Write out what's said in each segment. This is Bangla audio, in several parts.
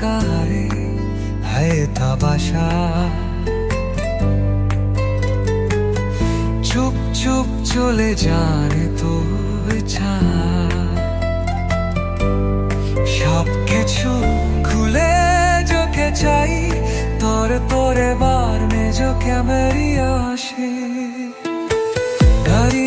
কারে है तबाशा চুপ চুপ চলে জানে তো ইচ্ছা সব কিছু খুলে চোখে চাই তোরে তোরে বার মে जो क्या मेरी आशी डरी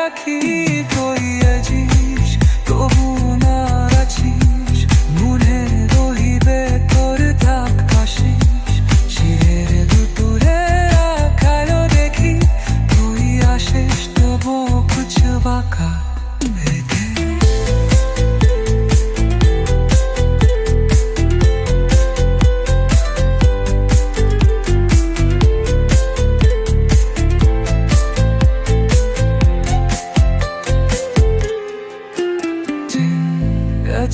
রাখি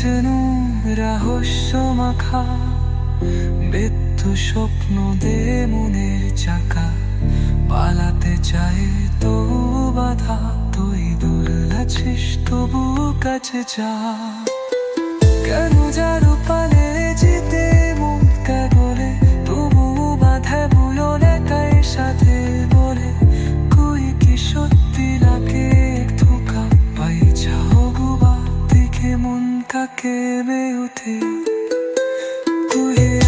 গেছেনু রহস্য মৃত্যু স্বপ্ন দে মনের চাকা, পালাতে চায় তো বাধা, তুই দূর আছিস তবু কাছে যা। কেন যার পালে beauty. Who he